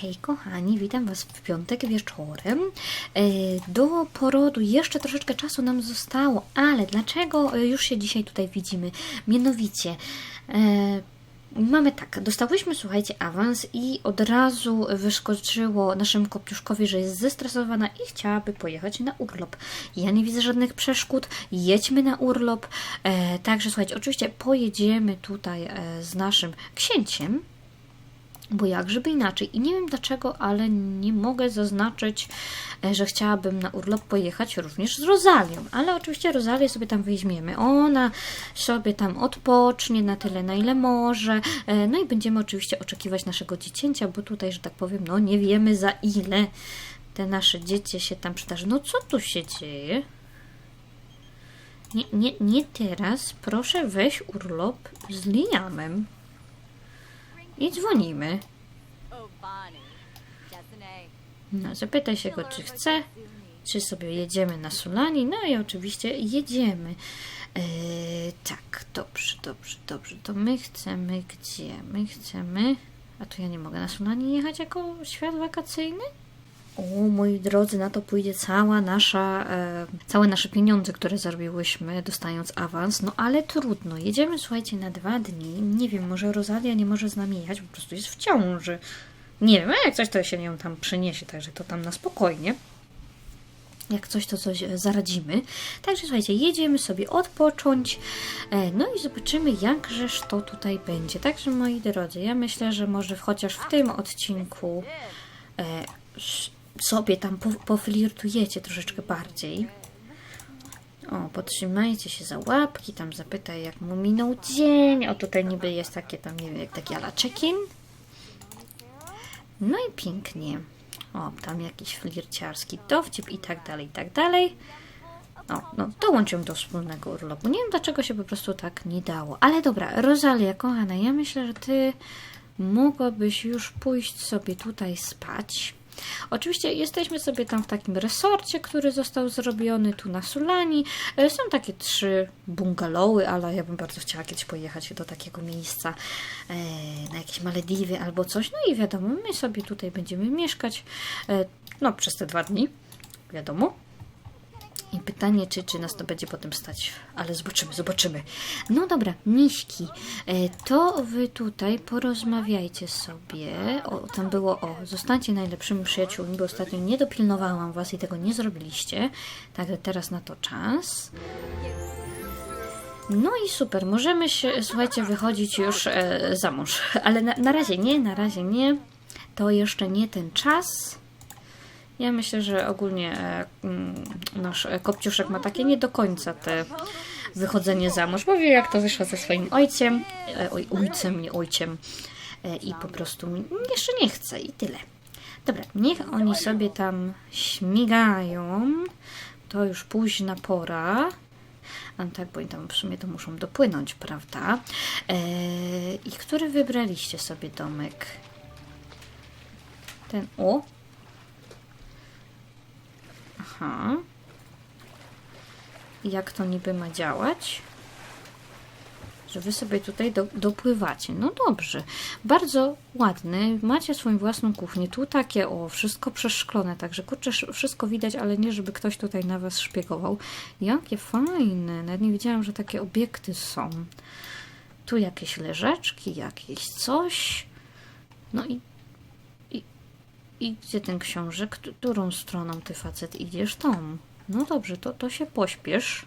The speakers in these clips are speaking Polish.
Hej kochani, witam Was w piątek wieczorem. E, Do porodu jeszcze troszeczkę czasu nam zostało, ale dlaczego e, już się dzisiaj tutaj widzimy? Mianowicie, e, mamy tak, dostałyśmy, słuchajcie, awans i od razu wyskoczyło naszemu Kopciuszkowi, że jest zestresowana i chciałaby pojechać na urlop. Ja nie widzę żadnych przeszkód, jedźmy na urlop. E, Także słuchajcie, oczywiście pojedziemy tutaj e, z naszym księciem, bo jak żeby inaczej. I nie wiem dlaczego, ale nie mogę zaznaczyć, e, że chciałabym na urlop pojechać również z Rozalią. Ale oczywiście Rozalię sobie tam weźmiemy. Ona sobie tam odpocznie na tyle, na ile może. E, No i będziemy oczywiście oczekiwać naszego dziecięcia, bo tutaj, że tak powiem, no nie wiemy za ile te nasze dziecię się tam przydarzy. No co tu się dzieje? Nie, nie, nie teraz. Proszę weź urlop z Liamem. I dzwonimy. Oh. No, zapytaj się go, czy chce, czy sobie jedziemy na Sulani. No i oczywiście jedziemy. Eee, tak, dobrze, dobrze, dobrze. To my chcemy gdzie? My chcemy. A to ja nie mogę na Sulani jechać jako świat wakacyjny? O, moi drodzy, na to pójdzie cała nasza, e, całe nasze pieniądze, które zarobiłyśmy, dostając awans. No ale trudno. Jedziemy, słuchajcie, na dwa dni. Nie wiem, może Rosalia nie może z nami jechać, po prostu jest w ciąży. Nie wiem, a jak coś, to się ją tam przyniesie, także to tam na spokojnie. Jak coś, to coś e, zaradzimy. Także słuchajcie, jedziemy sobie odpocząć. E, No i zobaczymy, jakżeż to tutaj będzie. Także moi drodzy, ja myślę, że może chociaż w tym odcinku e, sobie tam po, poflirtujecie troszeczkę bardziej. O, podtrzymajcie się za łapki, tam zapytaj, jak mu minął dzień. O, tutaj niby jest takie tam, nie wiem, jak taki ala check-in. No i pięknie. O, tam jakiś flirciarski dowcip i tak dalej, i tak dalej. O, no, dołącz do wspólnego urlopu. Nie wiem, dlaczego się po prostu tak nie dało. Ale dobra, Rosalia, kochana, ja myślę, że ty mogłabyś już pójść sobie tutaj spać. Oczywiście jesteśmy sobie tam w takim resorcie, który został zrobiony tu na Sulani. E, Są takie trzy bungalowy, ale ja bym bardzo chciała kiedyś pojechać do takiego miejsca e, na jakieś Malediwy albo coś. No i wiadomo, my sobie tutaj będziemy mieszkać e, no, przez te dwa dni, wiadomo. I pytanie, czy, czy nas to będzie potem stać, ale zobaczymy, zobaczymy. No dobra, miśki, e, to wy tutaj porozmawiajcie sobie. O, tam było o, zostańcie najlepszymi przyjaciółmi, bo ostatnio nie dopilnowałam was i tego nie zrobiliście. Także teraz na to czas. No i super, możemy się, słuchajcie, wychodzić już e, za mąż. Ale na, na razie nie, na razie nie. To jeszcze nie ten czas. Ja myślę, że ogólnie e, mm, nasz e, Kopciuszek ma takie nie do końca te wychodzenie za mąż, bo wie jak to wyszło ze swoim ojcem, e, oj, ojcem, nie ojciem e, i po prostu jeszcze nie chce i tyle. Dobra, niech oni sobie tam śmigają, to już późna pora. A tak, bo oni tam w sumie to muszą dopłynąć, prawda? E, I który wybraliście sobie domek? Ten, o, Aha. Jak to niby ma działać? Że wy sobie tutaj do, dopływacie. No dobrze. Bardzo ładny. Macie swoją własną kuchnię. Tu takie, o, wszystko przeszklone. Także kurczę, sz- wszystko widać, ale nie, żeby ktoś tutaj na was szpiegował. Jakie fajne. Nawet nie wiedziałam, że takie obiekty są. Tu jakieś leżaczki, jakieś coś. No i i gdzie ten książek? Któ- Którą stroną ty facet idziesz? Tą. No dobrze, to, to się pośpiesz.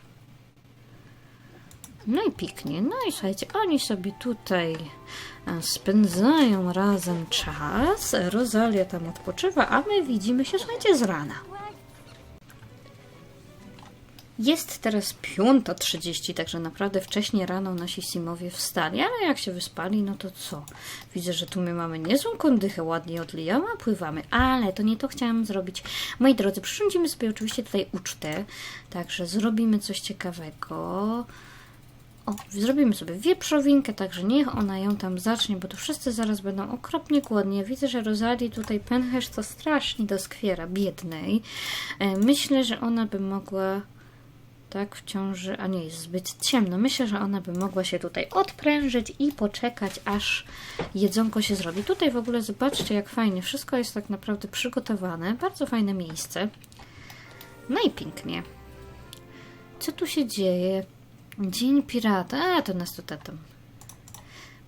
No i piknie. No i słuchajcie, oni sobie tutaj e, spędzają razem czas. Rosalia tam odpoczywa, a my widzimy się, słuchajcie, z rana. Jest teraz 5.30, także naprawdę wcześnie rano nasi Simowie wstali, ale jak się wyspali, no to co? Widzę, że tu my mamy niezłą kondychę, ładnie od Liama pływamy, ale to nie to chciałam zrobić. Moi drodzy, przyrządzimy sobie oczywiście tutaj ucztę, także zrobimy coś ciekawego. O, zrobimy sobie wieprzowinkę, także niech ona ją tam zacznie, bo tu wszyscy zaraz będą okropnie głodni. Ja widzę, że Rosalie tutaj pęcherz to strasznie doskwiera, biednej. E, Myślę, że ona by mogła tak w ciąży, a nie jest zbyt ciemno. Myślę, że ona by mogła się tutaj odprężyć i poczekać, aż jedzonko się zrobi. Tutaj w ogóle zobaczcie, jak fajnie. Wszystko jest tak naprawdę przygotowane. Bardzo fajne miejsce. No i pięknie. Co tu się dzieje? Dzień pirata. A, to nas tutaj tam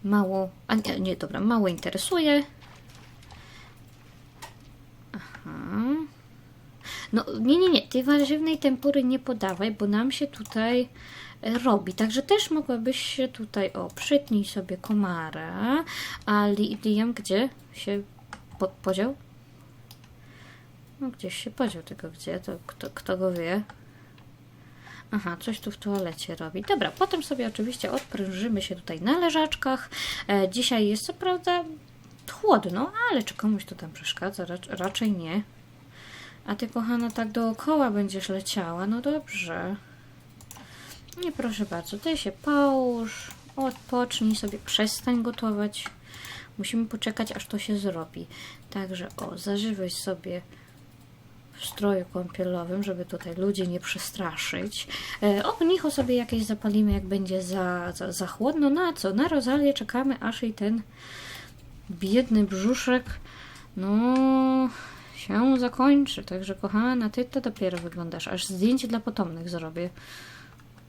mało. A nie, nie, dobra, mało interesuje. Aha. No, nie, nie, nie, tej warzywnej tempury nie podawaj, bo nam się tutaj e, robi. Także też mogłabyś się tutaj, o, przytnij sobie komara. A Li- Liam gdzie się po, podział? No, gdzieś się podział, tylko gdzie, to kto, kto go wie? Aha, coś tu w toalecie robi. Dobra, potem sobie oczywiście odprężymy się tutaj na leżaczkach. E, dzisiaj jest co prawda chłodno, ale czy komuś to tam przeszkadza? Rac- raczej nie. A ty, kochana, tak dookoła będziesz leciała. No dobrze. Nie, proszę bardzo. Ty się połóż, odpocznij sobie, przestań gotować. Musimy poczekać, aż to się zrobi. Także, o, zażywaj sobie w stroju kąpielowym, żeby tutaj ludzi nie przestraszyć. E, ognicho sobie jakieś zapalimy, jak będzie za, za, za chłodno. Na co? Na Rozalię czekamy, aż jej ten biedny brzuszek no się zakończy. Także kochana, ty to dopiero wyglądasz. Aż zdjęcie dla potomnych zrobię.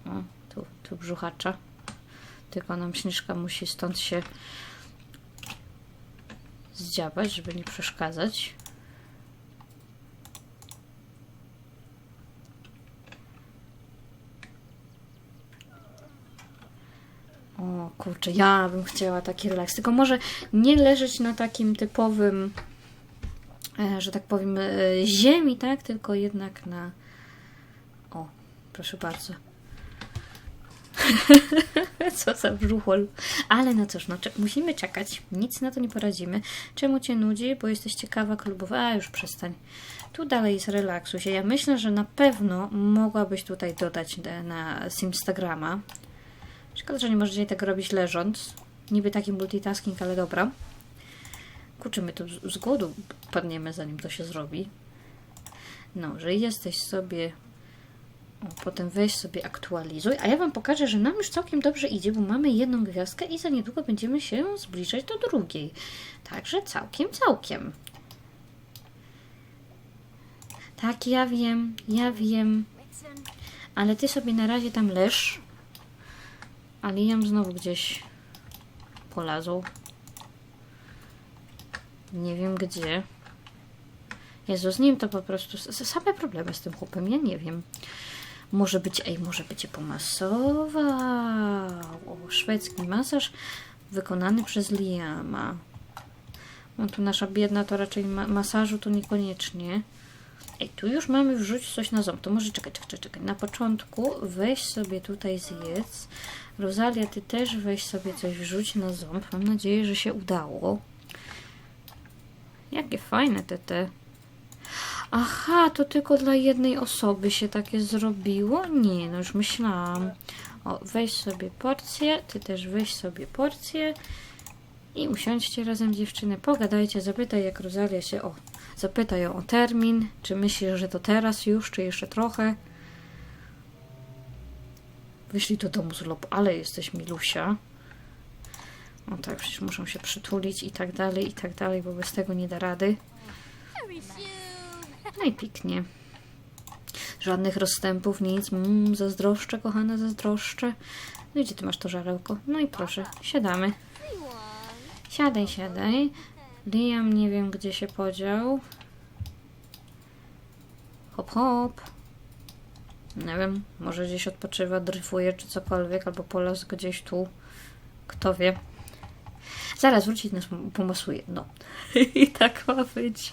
O, tu, tu brzuchacza. Tylko nam śnieżka musi stąd się zdziabać, żeby nie przeszkadzać. O kurczę, ja bym chciała taki relaks. Tylko może nie leżeć na takim typowym, że tak powiem, e, ziemi, tak? Tylko jednak na. O, proszę bardzo. Co za brzuchol. Ale no cóż, no, musimy czekać. Nic na to nie poradzimy. Czemu cię nudzi? Bo jesteś ciekawa klubowa. A, już przestań. Tu dalej jest relaksuj się. Ja myślę, że na pewno mogłabyś tutaj dodać na- Instagrama. Szkoda, że nie możecie tego robić leżąc. Niby taki multitasking, ale dobra. Kurczę, my tu z- głodu padniemy, zanim to się zrobi. No, że jesteś sobie... O, potem weź sobie aktualizuj, a ja Wam pokażę, że nam już całkiem dobrze idzie, bo mamy jedną gwiazdkę i za niedługo będziemy się zbliżać do drugiej. Także całkiem, całkiem. Tak, ja wiem, ja wiem. Ale Ty sobie na razie tam leż. A Liam znowu gdzieś polazł. Nie wiem gdzie. Jezu, z nim to po prostu same problemy z tym chłopem, ja nie wiem. Może być, ej, może cię pomasował. O, szwedzki masaż wykonany przez Liama. No tu nasza biedna to raczej ma masażu to niekoniecznie. Ej, tu już mamy wrzucić coś na ząb. To może czekaj, czekaj, czekaj. Na początku weź sobie tutaj zjedz. Rosalia, ty też weź sobie coś wrzuć na ząb. Mam nadzieję, że się udało. Jakie fajne te te. Aha, to tylko dla jednej osoby się takie zrobiło? Nie, no już myślałam. O, weź sobie porcję, ty też weź sobie porcję i usiądźcie razem dziewczyny, pogadajcie, zapytaj jak Rosalia się, o, zapytaj ją o termin, czy myślisz, że to teraz już, czy jeszcze trochę. Wyszli do domu z urlopu, ale jesteś milusia. No tak, przecież muszą się przytulić i tak dalej, i tak dalej, bo bez tego nie da rady. No i pięknie. Żadnych rozstępów, nic. Mm, zazdroszczę, kochana, zazdroszczę. No gdzie ty masz to żarełko? No i proszę, siadamy. Siadaj, siadaj. Liam nie wiem, gdzie się podział. Hop, hop. Nie wiem, może gdzieś odpoczywa, dryfuje czy cokolwiek, albo polazł gdzieś tu. Kto wie. Zaraz wrócić nas pomasuje. No. I tak ma być.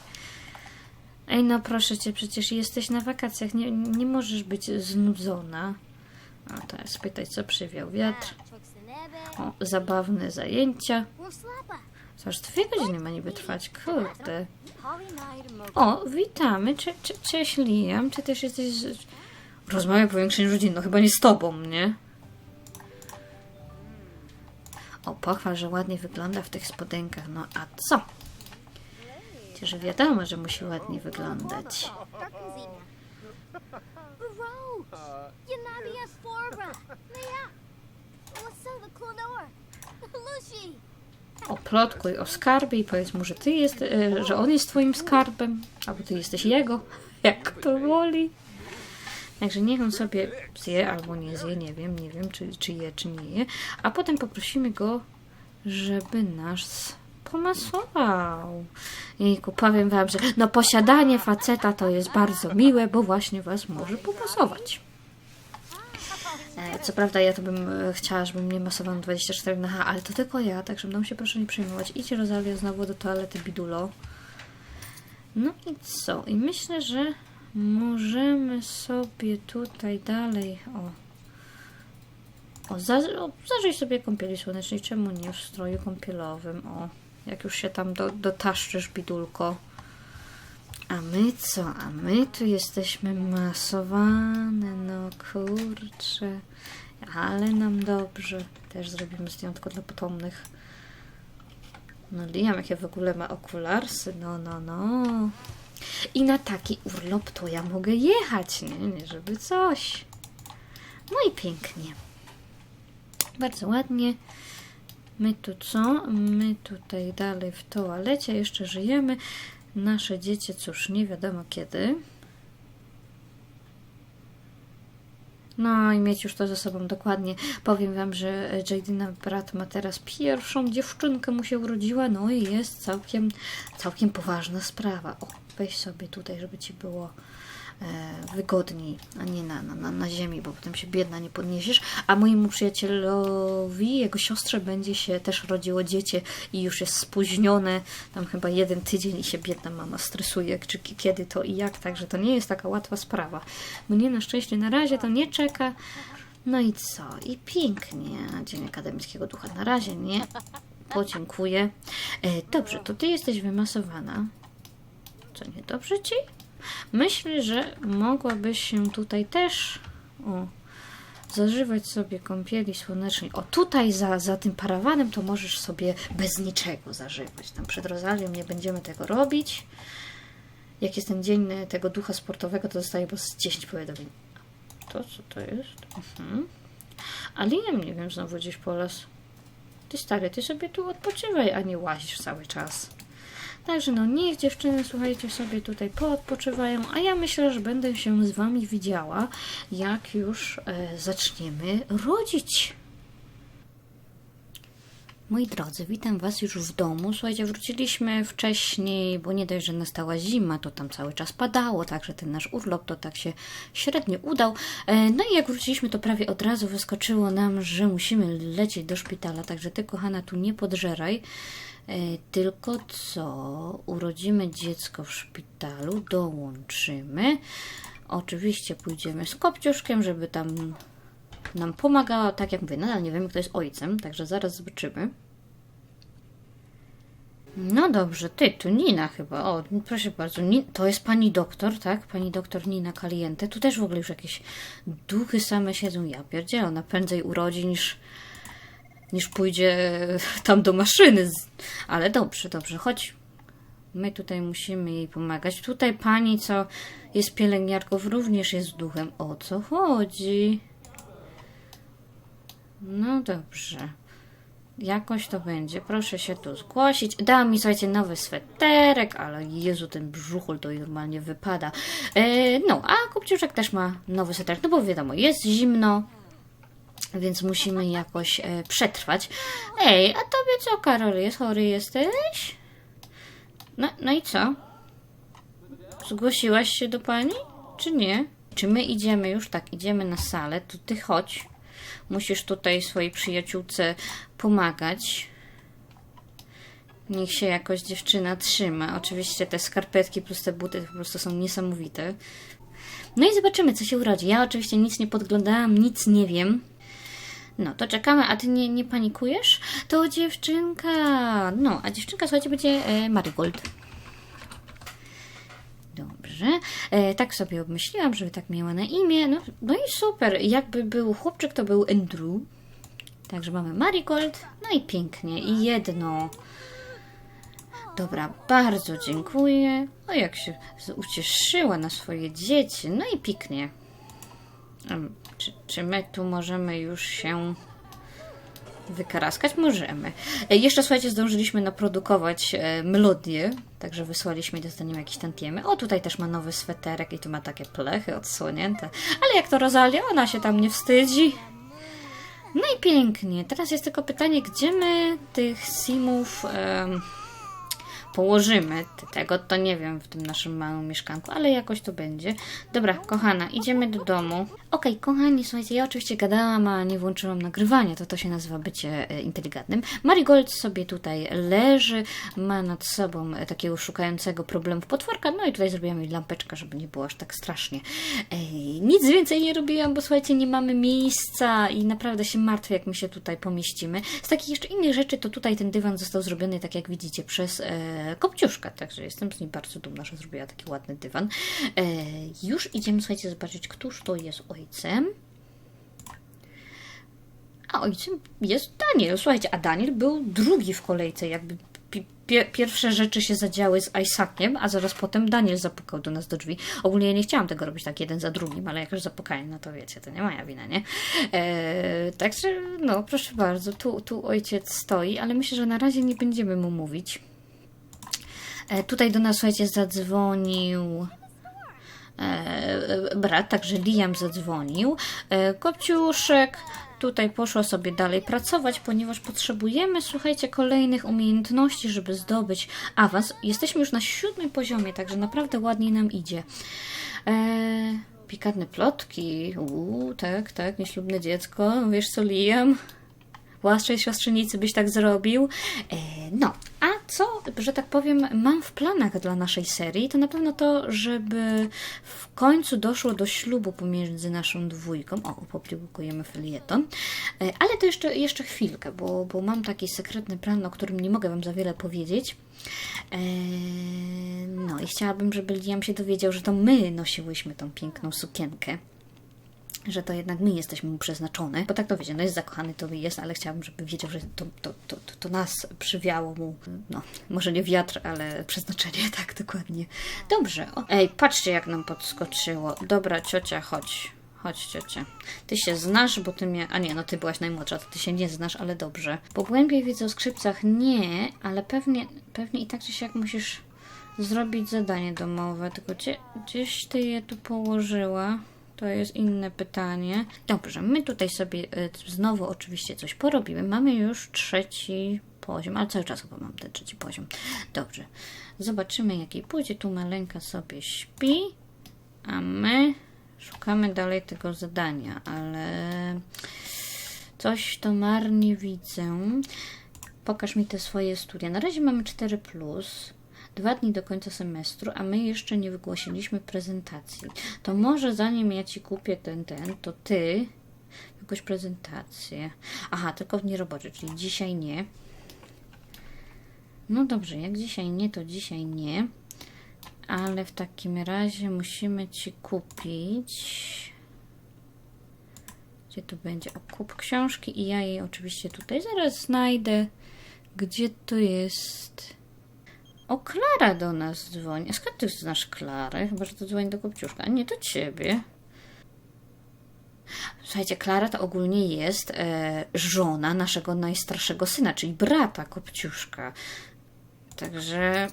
Ej, no proszę cię, przecież jesteś na wakacjach, nie, nie możesz być znudzona. A teraz spytaj, co przywiał wiatr. O, zabawne zajęcia. Aż dwie godziny ma niby trwać, kurde. O, witamy, cze, cze, cześć Liam, ty też jesteś z... Rozmawiam o powiększeniu rodzin, no chyba nie z tobą, nie? O, pochwal, że ładnie wygląda w tych spodenkach, no a co? Przecież wiadomo, że musi ładnie wyglądać. Oplotkuj o skarbie i powiedz mu, że ty jest, e, że on jest twoim skarbem, albo ty jesteś jego, jak to woli. Także niech on sobie zje albo nie zje, nie wiem, nie wiem, czy, czy je, czy nie je. A potem poprosimy go, żeby nas pomasował. Jejku, powiem wam, że no posiadanie faceta to jest bardzo miłe, bo właśnie was może pomasować. E, Co prawda ja to bym e, chciała, żeby mnie masowano 24 na H, ale to tylko ja, także mną się proszę nie przejmować. Idź Rosalia znowu do toalety bidulo. No i co? I myślę, że możemy sobie tutaj dalej o o, za, o zażyj sobie kąpieli słonecznej, czemu nie w stroju kąpielowym, o, jak już się tam do, dotaszczysz, bidulko. A my co? A my tu jesteśmy masowane, no kurczę. Ale nam dobrze. Też zrobimy zdjętko dla potomnych. No Liam, jakie w ogóle ma okularsy, no, no, no. I na taki urlop to ja mogę jechać, nie? Nie, żeby coś. No i pięknie. Bardzo ładnie. My tu co? My tutaj dalej w toalecie jeszcze żyjemy. Nasze dziecię, cóż, nie wiadomo kiedy. No i mieć już to ze sobą dokładnie. Powiem Wam, że Jadyna brat ma teraz pierwszą dziewczynkę, mu się urodziła, no i jest całkiem, całkiem poważna sprawa. O, weź sobie tutaj, żeby Ci było e, wygodniej, a nie na, na, na, ziemi, bo potem się biedna nie podniesiesz. A mojemu przyjacielowi, jego siostrze będzie się też rodziło dziecię i już jest spóźnione, tam chyba jeden tydzień i się biedna mama stresuje, czy ki- kiedy to i jak, także to nie jest taka łatwa sprawa. Mnie na szczęście na razie to nie czeka. No i co? I pięknie. Dzień Akademickiego Ducha na razie nie. Podziękuję. E, dobrze, to ty jesteś wymasowana. Co nie dobrze ci? Myślę, że mogłabyś się tutaj też o, zażywać sobie kąpieli słonecznej. O, tutaj za, za tym parawanem to możesz sobie bez niczego zażywać. Tam przed rozalią nie będziemy tego robić. Jak jest ten dzień tego ducha sportowego, to dostaję po z 10 powiadomień. To co to jest? Mhm. Nie wiem, znowu gdzieś po las. Ty stary, ty sobie tu odpoczywaj, a nie łazisz cały czas. Także no niech dziewczyny, słuchajcie, sobie tutaj poodpoczywają, a ja myślę, że będę się z Wami widziała, jak już e, zaczniemy rodzić. Moi drodzy, witam Was już w domu. Słuchajcie, wróciliśmy wcześniej, bo nie dość, że nastała zima, to tam cały czas padało, także ten nasz urlop to tak się średnio udał. E, No i jak wróciliśmy, to prawie od razu wyskoczyło nam, że musimy lecieć do szpitala, także Ty, kochana, tu nie podżeraj. E, Tylko co? Urodzimy dziecko w szpitalu, dołączymy. Oczywiście pójdziemy z Kopciuszkiem, żeby tam nam pomagała. Tak jak mówię, nadal nie wiemy, kto jest ojcem, także zaraz zobaczymy. No dobrze, ty, tu Nina chyba. O, proszę bardzo, Ni- to jest pani doktor, tak? Pani doktor Nina Caliente. Tu też w ogóle już jakieś duchy same siedzą. Ja pierdzielę, ona prędzej urodzi niż, niż pójdzie tam do maszyny. Ale dobrze, dobrze, chodź. My tutaj musimy jej pomagać. Tutaj pani, co jest pielęgniarką, również jest duchem. O co chodzi? No dobrze. Jakoś to będzie. Proszę się tu zgłosić. Dała mi, słuchajcie, nowy sweterek, ale Jezu, ten brzuchol to normalnie wypada. E, no, a Kupciuszek też ma nowy sweterek, no bo wiadomo, jest zimno, więc musimy jakoś e, przetrwać. Ej, a tobie co, Karol, jest chory jesteś? No, no i co? Zgłosiłaś się do pani? Czy nie? Czy my idziemy już? Tak, idziemy na salę. To ty chodź. Musisz tutaj swojej przyjaciółce pomagać. Niech się jakoś dziewczyna trzyma. Oczywiście te skarpetki plus te buty po prostu są niesamowite. No i zobaczymy, co się urodzi. Ja oczywiście nic nie podglądałam, nic nie wiem. No, to czekamy, a ty nie, nie panikujesz? To dziewczynka. No, a dziewczynka, słuchajcie, będzie e, Marigold. Dobrze. E, tak sobie obmyśliłam, żeby tak miała na imię. No, no i super. Jakby był chłopczyk, to był Andrew. Także mamy Marigold. No i pięknie. I jedno. Dobra, bardzo dziękuję. O, jak się ucieszyła na swoje dzieci. No i pięknie. Czy, czy my tu możemy już się wykaraskać? Możemy. E, Jeszcze słuchajcie, zdążyliśmy naprodukować e, melodię, także wysłaliśmy i dostaniemy jakieś tantiemy. O, tutaj też ma nowy sweterek i tu ma takie plechy odsłonięte. Ale jak to Rosalia, ona się tam nie wstydzi. No i pięknie. Teraz jest tylko pytanie, gdzie my tych simów em, położymy. Tego to nie wiem w tym naszym małym mieszkanku, ale jakoś to będzie. Dobra, kochana, idziemy do domu. Okej, kochani, słuchajcie, ja oczywiście gadałam, a nie włączyłam nagrywania, to to się nazywa bycie e, inteligentnym. Marigold sobie tutaj leży, ma nad sobą e, takiego szukającego problemów potworka, no i tutaj zrobiłam jej lampeczkę, żeby nie było aż tak strasznie. Ej, nic więcej nie robiłam, bo słuchajcie, nie mamy miejsca i naprawdę się martwię, jak my się tutaj pomieścimy. Z takich jeszcze innych rzeczy, to tutaj ten dywan został zrobiony, tak jak widzicie, przez e, Kopciuszka, także jestem z niej bardzo dumna, że zrobiła taki ładny dywan. E, już idziemy, słuchajcie, zobaczyć, któż to jest ojcem. A ojcem jest Daniel. Słuchajcie, a Daniel był drugi w kolejce, jakby pi- pie- pierwsze rzeczy się zadziały z Isaaciem, a zaraz potem Daniel zapukał do nas do drzwi. Ogólnie ja nie chciałam tego robić tak jeden za drugim, ale jak już zapukałem, no to wiecie, to nie moja wina, nie? E, także, no, proszę bardzo, tu, tu ojciec stoi, ale myślę, że na razie nie będziemy mu mówić. E, tutaj do nas, słuchajcie, zadzwonił e, brat, także Liam zadzwonił. E, Kopciuszek tutaj poszła sobie dalej pracować, ponieważ potrzebujemy, słuchajcie, kolejnych umiejętności, żeby zdobyć awans. Jesteśmy już na siódmym poziomie, także naprawdę ładnie nam idzie. E, pikantne plotki. Uuu, tak, tak, nieślubne dziecko. Wiesz co, Liam? Łaszczej siostrzenicy byś tak zrobił. E, no, a co, że tak powiem, mam w planach dla naszej serii, to na pewno to, żeby w końcu doszło do ślubu pomiędzy naszą dwójką. O, publikujemy felieton. E, ale to jeszcze, jeszcze chwilkę, bo, bo mam taki sekretny plan, o którym nie mogę Wam za wiele powiedzieć. E, no i chciałabym, żeby Liam się dowiedział, że to my nosiłyśmy tą piękną sukienkę że to jednak my jesteśmy mu przeznaczone. Bo tak to wiecie, no jest zakochany, to jest, ale chciałabym, żeby wiedział, że to, to, to, to, nas przywiało mu, no, może nie wiatr, ale przeznaczenie, tak dokładnie. Dobrze. O, ej, patrzcie jak nam podskoczyło. Dobra, ciocia, chodź. Chodź, ciocia. Ty się znasz, bo ty mnie... A nie, no ty byłaś najmłodsza, to ty się nie znasz, ale dobrze. Bo głębiej wiedzę o skrzypcach nie, ale pewnie, pewnie i tak czy siak musisz zrobić zadanie domowe. Tylko gdzie, gdzieś ty je tu położyła? To jest inne pytanie. Dobrze, my tutaj sobie y, znowu oczywiście coś porobimy. Mamy już trzeci poziom, ale cały czas chyba mam ten trzeci poziom. Dobrze, zobaczymy jaki pójdzie. Tu maleńka sobie śpi, a my szukamy dalej tego zadania, ale coś to marnie widzę. Pokaż mi te swoje studia. Na razie mamy 4 plus. Dwa dni do końca semestru, a my jeszcze nie wygłosiliśmy prezentacji. To może zanim ja ci kupię ten, ten, to ty jakąś prezentację. Aha, tylko w dni robocze, czyli dzisiaj nie. No dobrze, jak dzisiaj nie, to dzisiaj nie. Ale w takim razie musimy ci kupić. Gdzie tu będzie? O, kup książki i ja jej oczywiście tutaj zaraz znajdę. Gdzie to jest? O, Klara do nas dzwoni. Skąd ty znasz Klarę? Chyba, że to dzwoni do Kopciuszka. Nie, to ciebie. Słuchajcie, Klara to ogólnie jest e, żona naszego najstarszego syna, czyli brata Kopciuszka. Także,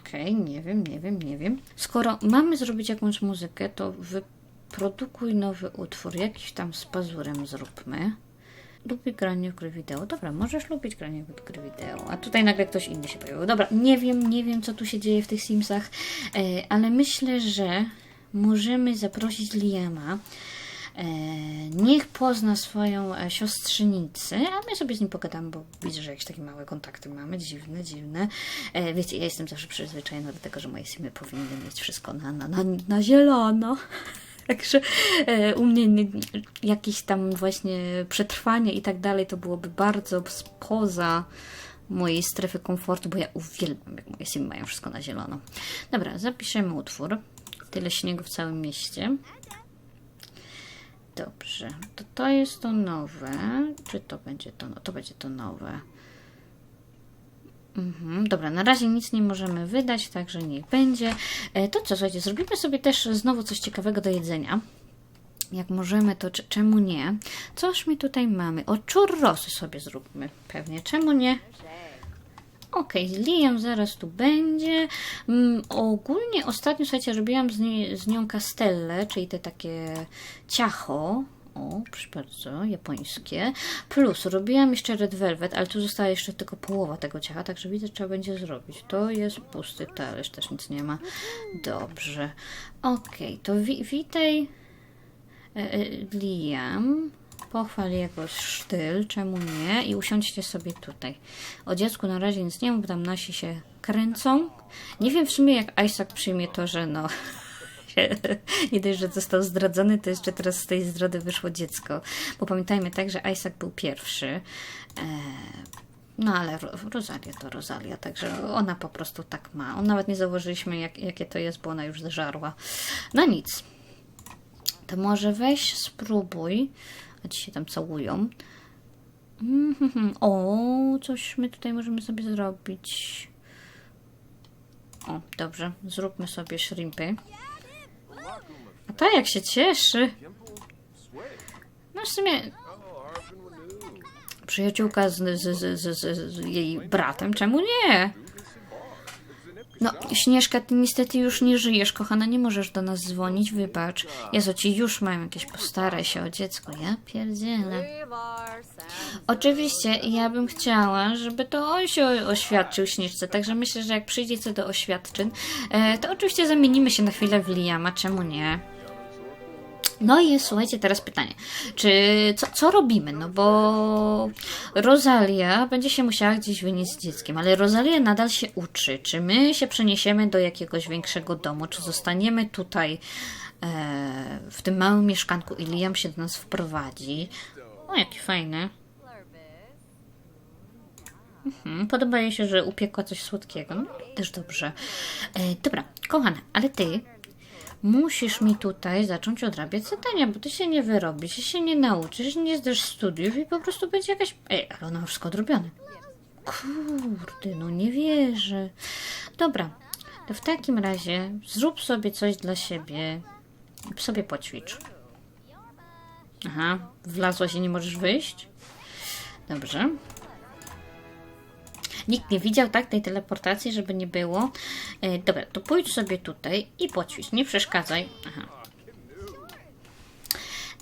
okej, nie wiem, nie wiem, nie wiem. Skoro mamy zrobić jakąś muzykę, to wyprodukuj nowy utwór. Jakiś tam z pazurem zróbmy. Lubi granie w gry wideo. Dobra, możesz lubić granie w gry wideo. A tutaj nagle ktoś inny się pojawił. Dobra, nie wiem, nie wiem, co tu się dzieje w tych Simsach, e, ale myślę, że możemy zaprosić Liama. E, niech pozna swoją e, siostrzenicę, a my sobie z nim pogadamy, bo widzę, że jakieś takie małe kontakty mamy, dziwne, dziwne. Wiecie, ja jestem zawsze przyzwyczajona do tego, że moje simy powinny mieć wszystko na, na, na, na zielono. Także e, u mnie nie, jakieś tam właśnie przetrwanie i tak dalej to byłoby bardzo spoza mojej strefy komfortu, bo ja uwielbiam, jak moje simy mają wszystko na zielono. Dobra, zapiszemy utwór. Tyle śniegu w całym mieście. Dobrze, to to jest to nowe. Czy to będzie to? To będzie to nowe. Mhm, dobra, na razie nic nie możemy wydać, także niech będzie. E, to co, słuchajcie, zrobimy sobie też znowu coś ciekawego do jedzenia. Jak możemy, to czemu nie? Coż my tutaj mamy? O, churrosy sobie zróbmy. Pewnie, czemu nie? Okej, Liam zaraz tu będzie. Mm, ogólnie ostatnio, słuchajcie, robiłam z, nie, z nią castellę, czyli te takie ciacho. O, proszę bardzo, japońskie. Plus robiłam jeszcze red velvet, ale tu została jeszcze tylko połowa tego ciacha, także widzę, trzeba będzie zrobić. To jest pusty talerz, też nic nie ma. Dobrze. Okej, to wi- witaj e, e, Liam. Pochwal jego sztyl, czemu nie? I usiądźcie sobie tutaj. O dziecku na razie nic nie mów, tam nasi się kręcą. Nie wiem w sumie jak Isaac przyjmie to, że no... się- nie dość, że został zdradzony, to jeszcze teraz z tej zdrady wyszło dziecko. Bo pamiętajmy tak, że Isaac był pierwszy. E, no ale Ro- Rosalia to Rosalia, także ona po prostu tak ma. On nawet nie zauważyliśmy, jak, jakie to jest, bo ona już zeżarła. No nic. To może weź, spróbuj. A ci się tam całują. O, coś my tutaj możemy sobie zrobić. O, dobrze. Zróbmy sobie shrimpy. Ta jak się cieszy. No w sumie przyjaciółka z, z, z, z, z, z jej bratem, czemu nie? No, Śnieżka, ty niestety już nie żyjesz, kochana, nie możesz do nas dzwonić, wybacz. Jezu, ci już mają jakieś, postaraj się o dziecko, ja pierdzielę. Oczywiście, ja bym chciała, żeby to on się oświadczył Śnieżce, także myślę, że jak przyjdzie co do oświadczyn, e, to oczywiście zamienimy się na chwilę w Liama, czemu nie? No i słuchajcie, teraz pytanie. Czy co, co robimy? No bo Rosalia będzie się musiała gdzieś wynieść z dzieckiem, ale Rosalia nadal się uczy. Czy my się przeniesiemy do jakiegoś większego domu, czy zostaniemy tutaj e, w tym małym mieszkanku i Liam się do nas wprowadzi? O, jaki fajny. Mhm, podoba jej się, że upiekła coś słodkiego. No, też dobrze. E, dobra, kochana, ale ty musisz mi tutaj zacząć odrabiać zadania, bo ty się nie wyrobisz, ty się nie nauczysz, nie zdasz studiów i po prostu będzie jakaś... Ej, ale ona wszystko odrobione. Kurde, no nie wierzę. Dobra, to w takim razie zrób sobie coś dla siebie. Sobie poćwicz. Aha, wlazłaś i nie możesz wyjść? Dobrze. Nikt nie widział tak tej teleportacji, żeby nie było. E, dobra, to pójdź sobie tutaj i poćwicz. Nie przeszkadzaj. Aha.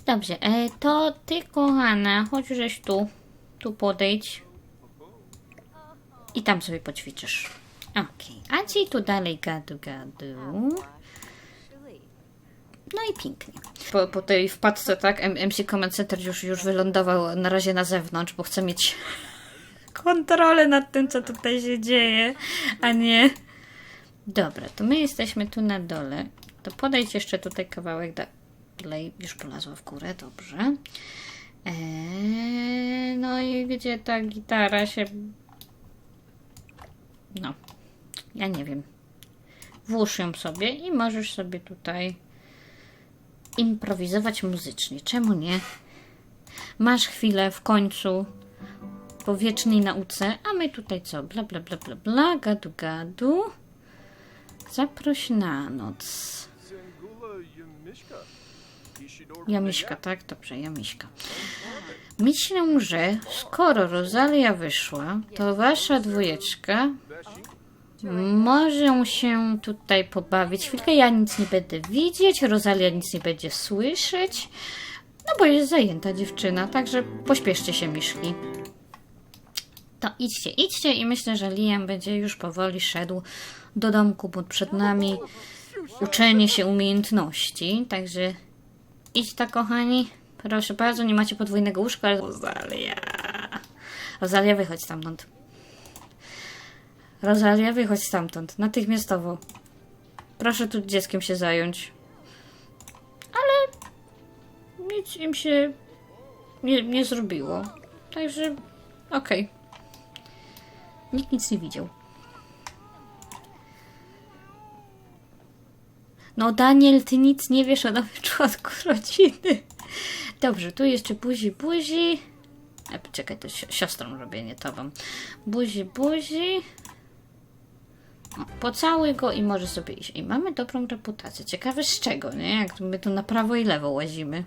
Dobrze, e, to ty kochana, chodź żeś tu. Tu podejdź. I tam sobie poćwiczysz. Okej, a ci tu dalej gadu gadu. No i pięknie. Po, po tej wpadce, tak, MC Command Center już, już wylądował na razie na zewnątrz, bo chce mieć kontrolę nad tym, co tutaj się dzieje, a nie... Dobra, to my jesteśmy tu na dole. To podejdź jeszcze tutaj kawałek dalej. Już polazła w górę, dobrze. Eee, no i gdzie ta gitara się... No, ja nie wiem. Włóż ją sobie i możesz sobie tutaj improwizować muzycznie. Czemu nie? Masz chwilę w końcu po wiecznej nauce, a my tutaj co? Bla, bla, bla, bla, bla, gadu, gadu. Zaproś na noc. Jamiśka, tak? Dobrze, Jamiśka. Myślę, że skoro Rosalia wyszła, to wasza dwójeczka może się tutaj pobawić. Chwilkę ja nic nie będę widzieć, Rosalia nic nie będzie słyszeć. No bo jest zajęta dziewczyna, także pośpieszcie się, Miszki. To idźcie, idźcie i myślę, że Liam będzie już powoli szedł do domku, bo przed nami uczenie się umiejętności. Także idź ta, kochani. Proszę bardzo, nie macie podwójnego łóżka. ale- Rosalia. Rosalia, wychodź stamtąd. Rosalia, wychodź stamtąd. Natychmiastowo. Proszę tu dzieckiem się zająć. Ale nic im się nie, nie zrobiło. Także okej. Nikt nic nie widział. No Daniel, ty nic nie wiesz o nowym członku rodziny. Dobrze, tu jeszcze buzi, buzi. E, czekaj, to si- siostrą robię, nie tobą. Buzi, buzi. Pocałuj go i może sobie iść. I mamy dobrą reputację. Ciekawe z czego, nie? Jak my tu na prawo i lewo łazimy.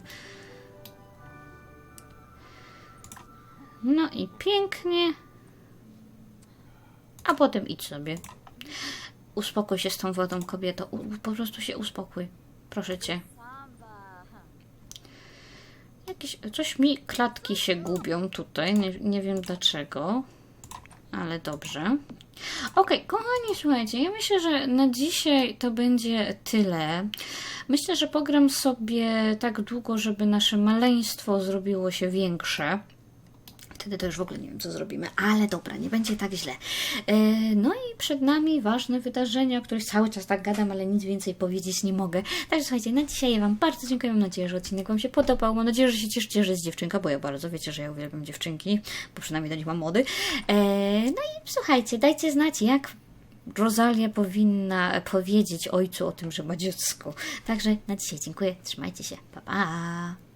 No i pięknie. A potem idź sobie. Uspokój się z tą wodą, kobieto. U, po prostu się uspokój. Proszę cię. Jakieś, coś mi klatki się gubią tutaj. Nie, nie wiem dlaczego. Ale dobrze. Okej, kochani, słuchajcie, ja myślę, że na dzisiaj to będzie tyle. Myślę, że pogram sobie tak długo, żeby nasze maleństwo zrobiło się większe. Wtedy to już w ogóle nie wiem, co zrobimy, ale dobra, nie będzie tak źle. E, No i przed nami ważne wydarzenia, o których cały czas tak gadam, ale nic więcej powiedzieć nie mogę. Także słuchajcie, na dzisiaj Wam bardzo dziękuję. Mam nadzieję, że odcinek Wam się podobał. Mam nadzieję, że się cieszycie, że jest dziewczynka, bo ja bardzo wiecie, że ja uwielbiam dziewczynki, bo przynajmniej do nich mam mody. E, No i słuchajcie, dajcie znać, jak Rosalia powinna powiedzieć ojcu o tym, że ma dziecko. Także na dzisiaj dziękuję. Trzymajcie się. Pa, pa.